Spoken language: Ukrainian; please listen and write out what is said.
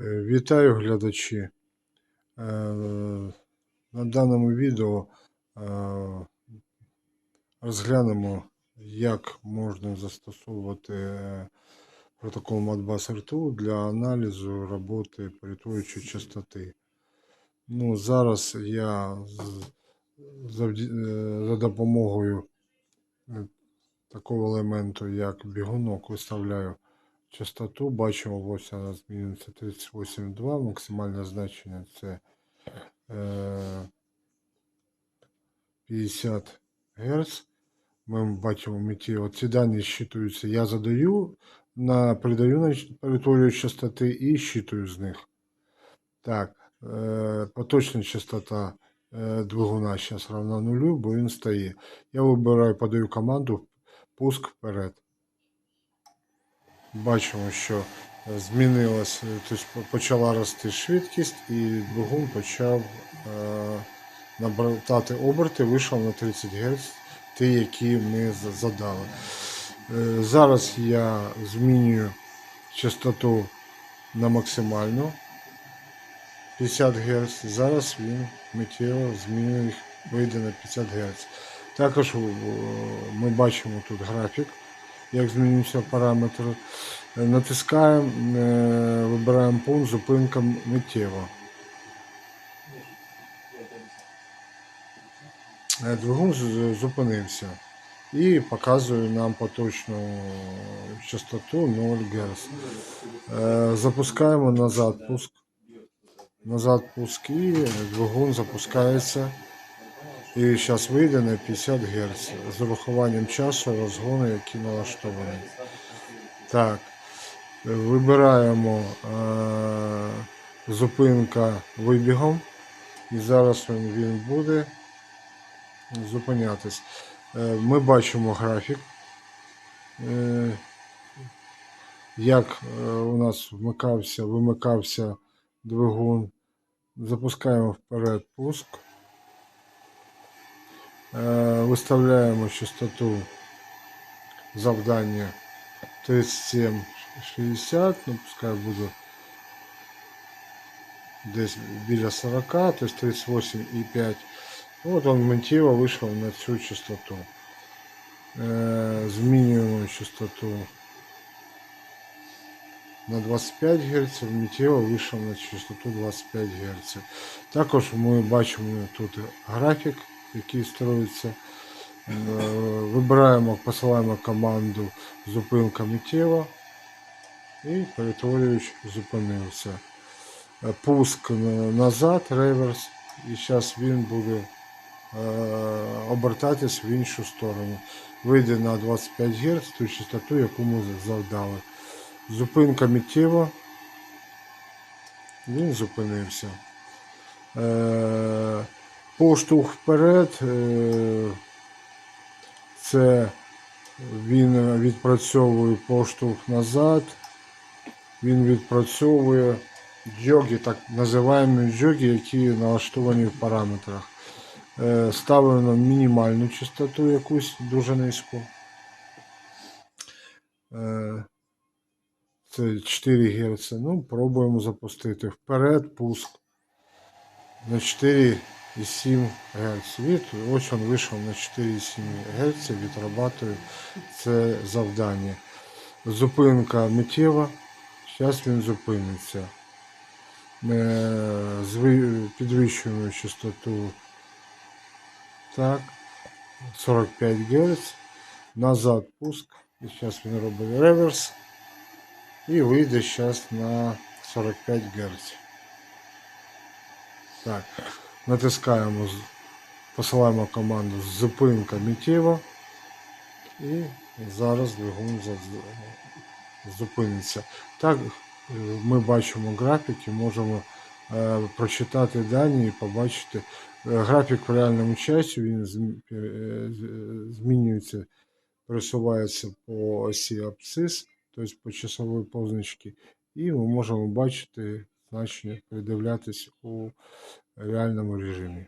Е, Вітаю глядачі. Е, На даному відео е, розглянемо, як можна застосовувати протокол Modbus RTU для аналізу роботи перетворюючої частоти. Ну, зараз я за допомогою такого елементу, як бігунок, виставляю частоту. Бачимо, ось вона змінюється 38,2. Максимальне значення це е, 50 Гц. Ми бачимо миттєво. Ці дані щитуються. Я задаю, на, передаю на перетворюю частоти і щитую з них. Так, е, поточна частота е, двигуна зараз равна нулю, бо він стає. Я вибираю, подаю команду пуск вперед. Бачимо, що змінилась, е, тобто почала рости швидкість, і двигун почав е, набратати оберти, вийшов на 30 Гц, ті, які ми задали. Е, зараз я змінюю частоту на максимальну 50 Гц. Зараз він миттєво змінює їх, вийде на 50 Гц. Також е, ми бачимо тут графік, як змінюються параметри. Натискаємо, е, вибираємо пункт зупинка миттєво. Е, Двигун зупинився і показує нам поточну частоту 0 Гц. Е, Запускаємо назад пуск. Назад пуск і двигун запускається. І зараз вийде на 50 Гц з урахуванням часу розгону, який налаштований. Так, вибираємо е, зупинка вибігом. І зараз він, він буде зупинятись. Е, Ми бачимо графік, е, як е, у нас вмикався, вимикався двигун. Запускаємо вперед пуск. Е, Виставляємо частоту завдання 37,60, ну пускай буде десь біля 40, тобто 38,5. От он миттєво вийшов на цю частоту. Е, Змінюємо частоту на 25 Гц, миттєво вийшов на частоту 25 Гц. Також ми бачимо тут графік, Який строїться. Е, Вибираємо, посилаємо команду зупинка миттєво і перетворюючи зупинився. Е, Пуск назад, реверс, і зараз він буде е, обертатись в іншу сторону. Вийде на 25 Гц ту частоту, яку ми завдали. Зупинка миттєва. Він зупинився. Поштовх вперед. Е, це він відпрацьовує поштовх назад. Він відпрацьовує джоги, так називаємо джоги, які налаштовані в параметрах. Е, Ставимо на мінімальну частоту якусь дуже низьку. Е, Це 4 Гц. Ну, пробуємо запустити. Вперед, пуск на 4,7 Гц. Від, ось він вийшов на 4,7 Гц, відрабатує це завдання. Зупинка миттєва. Зараз він зупиниться. Ми підвищуємо частоту так, 45 Гц. Назад пуск. І зараз він робить реверс. І вийде зараз на 45 Гц. Так, натискаємо, посилаємо команду зупинка миттєво. І зараз двигун зупиниться. Так, е, ми бачимо графік і можемо е, прочитати дані і побачити. Е, Графік в реальному часі він змінюється, пересувається по осі абсцис, тобто по часовій позначці, і ми можемо бачити значення, передивлятись у реальному режимі.